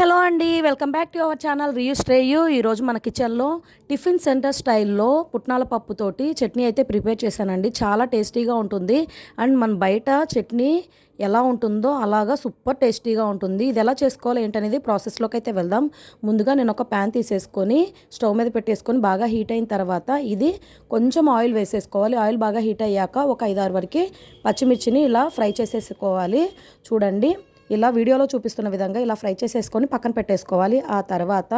Hello అండి welcome back to our channel రియూ స్ట్రేయు ఈరోజు మన కిచెన్లో టిఫిన్ సెంటర్ స్టైల్లో పుట్నాల పప్పుతోటి చట్నీ అయితే ప్రిపేర్ చేశానండి. చాలా టేస్టీగా ఉంటుంది. అండ్ మన బయట చట్నీ ఎలా ఉంటుందో అలాగా సూపర్ టేస్టీగా ఉంటుంది. ఇది ఎలా చేసుకోవాలో ఏంటనేది ప్రాసెస్లోకి అయితే వెళ్దాం. ముందుగా నేను ఒక ప్యాన్ తీసేసుకొని స్టవ్ మీద పెట్టేసుకొని బాగా హీట్ అయిన తర్వాత ఇది కొంచెం ఆయిల్ వేసేసుకోవాలి. ఆయిల్ బాగా హీట్ అయ్యాక ఒక ఐదారు వరకు పచ్చిమిర్చిని ఇలా ఫ్రై చేసేసుకోవాలి. చూడండి. ఇలా వీడియోలో చూపిస్తున్న విధంగా ఇలా ఫ్రై చేసేసుకొని పక్కన పెట్టేసుకోవాలి. ఆ తర్వాత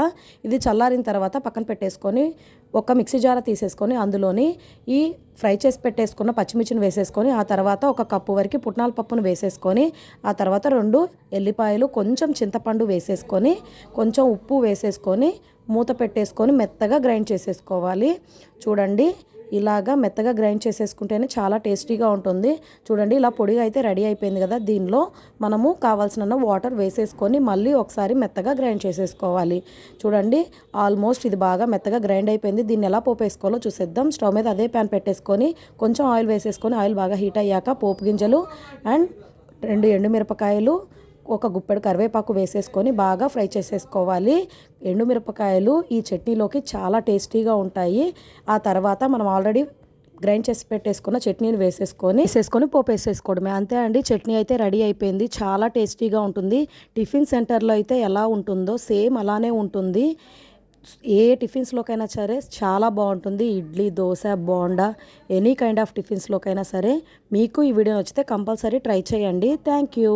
ఇది చల్లారిన తర్వాత పక్కన పెట్టేసుకొని ఒక మిక్సీ జార తీసేసుకొని అందులోని ఈ ఫ్రై చేసి పెట్టేసుకున్న పచ్చిమిర్చిని వేసేసుకొని ఆ తర్వాత ఒక కప్పు వరకు పుట్నాల పప్పును వేసేసుకొని ఆ తర్వాత రెండు ఎల్లిపాయలు కొంచెం చింతపండు వేసేసుకొని కొంచెం ఉప్పు వేసేసుకొని మూత పెట్టేసుకొని మెత్తగా గ్రైండ్ చేసేసుకోవాలి. చూడండి ఇలాగా మెత్తగా గ్రైండ్ చేసేసుకుంటేనే చాలా టేస్టీగా ఉంటుంది. చూడండి ఇలా పొడిగా అయితే రెడీ అయిపోయింది కదా దీనిలో. మనము కావాల్సిన వాటర్ వేసేసుకొని మళ్ళీ ఒకసారి మెత్తగా గ్రైండ్ చేసేసుకోవాలి. చూడండి ఆల్మోస్ట్ ఇది బాగా మెత్తగా గ్రైండ్ అయిపోయింది. దీన్ని ఎలా పోపు వేసుకోవాలో చూసేద్దాం. స్టవ్ మీద అదే ప్యాన్ పెట్టేసుకొని కొంచెం ఆయిల్ వేసేసుకొని ఆయిల్ బాగా హీట్ అయ్యాక పోపు గింజలు అండ్ రెండు ఎండుమిరపకాయలు ఒక గుప్పెడు కరివేపాకు వేసేసుకొని బాగా ఫ్రై చేసేసుకోవాలి. ఎండుమిరపకాయలు ఈ చట్నీలోకి చాలా టేస్టీగా ఉంటాయి. ఆ తర్వాత మనం ఆల్రెడీ గ్రైండ్ చేసి పెట్టేసుకున్న చట్నీని వేసేసుకొని వేసేసుకొని పోపు వేసేసుకోవడమే అంతే అండి చట్నీ అయితే రెడీ అయిపోయింది. చాలా టేస్టీగా ఉంటుంది. టిఫిన్ సెంటర్లో అయితే ఎలా ఉంటుందో సేమ్ అలానే ఉంటుంది. ఏ టిఫిన్స్లోకైనా సరే చాలా బాగుంటుంది. Idli dosa bonda any kind of టిఫిన్స్లోకైనా సరే. మీకు ఈ వీడియో నచ్చితే కంపల్సరీ ట్రై చేయండి. Thank you.